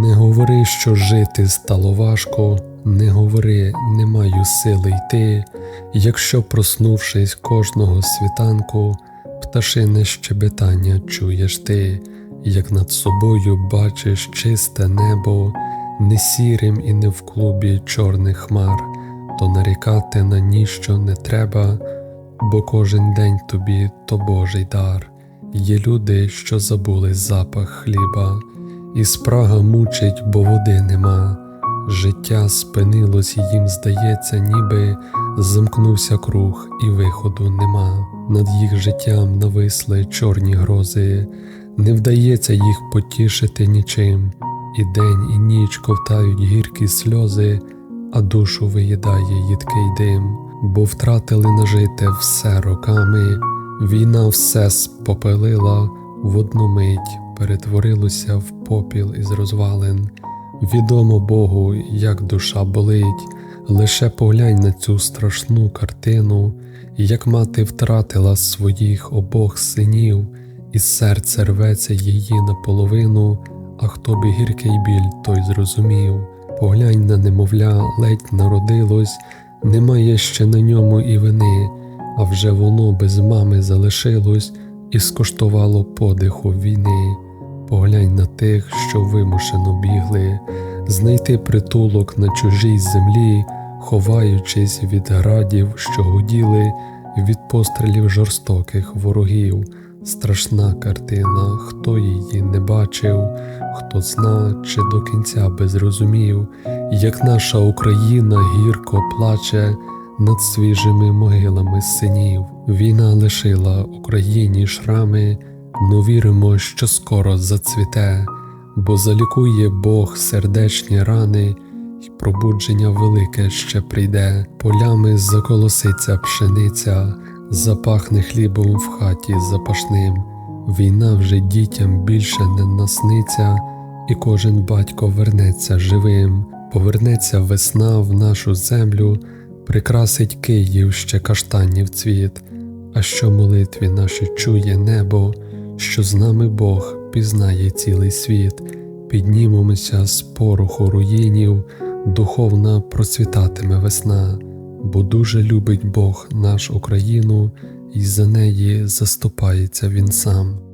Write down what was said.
Не говори, що жити стало важко, не говори, не маю сили йти, якщо, проснувшись кожного світанку, пташине щебетання чуєш ти, як над собою бачиш чисте небо, не сірим і не в клубі чорних хмар, то нарікати на ніщо не треба, бо кожен день тобі то Божий дар. Є люди, що забули запах хліба, і спрага мучить, бо води нема. Життя спинилось, і їм здається, ніби замкнувся круг, і виходу нема. Над їх життям нависли чорні грози, не вдається їх потішити нічим, і день, і ніч ковтають гіркі сльози, а душу виїдає їдкий дим, бо втратили нажите все роками. Війна все спопелила в одну мить, перетворилося в попіл із розвалин. Відомо Богу, як душа болить, лише поглянь на цю страшну картину, як мати втратила своїх обох синів, і серце рветься її наполовину, а хто би гіркий біль, той зрозумів. Поглянь на немовля, ледь народилось, немає ще на ньому і вини а вже воно без мами залишилось і скоштувало подиху війни. Поглянь на тих, що вимушено бігли, знайти притулок на чужій землі, ховаючись від градів, що гуділи, від пострілів жорстоких ворогів. Страшна картина, хто її не бачив, хто зна чи до кінця би зрозумів, як наша Україна гірко плаче над свіжими могилами синів. Війна лишила Україні шрами, но віримо, що скоро зацвіте, бо залікує Бог сердечні рани, й пробудження велике ще прийде, полями заколоситься пшениця, запахне хлібом в хаті запашним. Війна вже дітям більше не насниться, і кожен батько вернеться живим, повернеться весна в нашу землю прикрасить Київ ще каштанів цвіт, а що молитві наші чує небо, що з нами Бог пізнає цілий світ, піднімемося з пороху руїнів, духовна процвітатиме весна, бо дуже любить Бог наш Україну, і за неї заступається Він сам.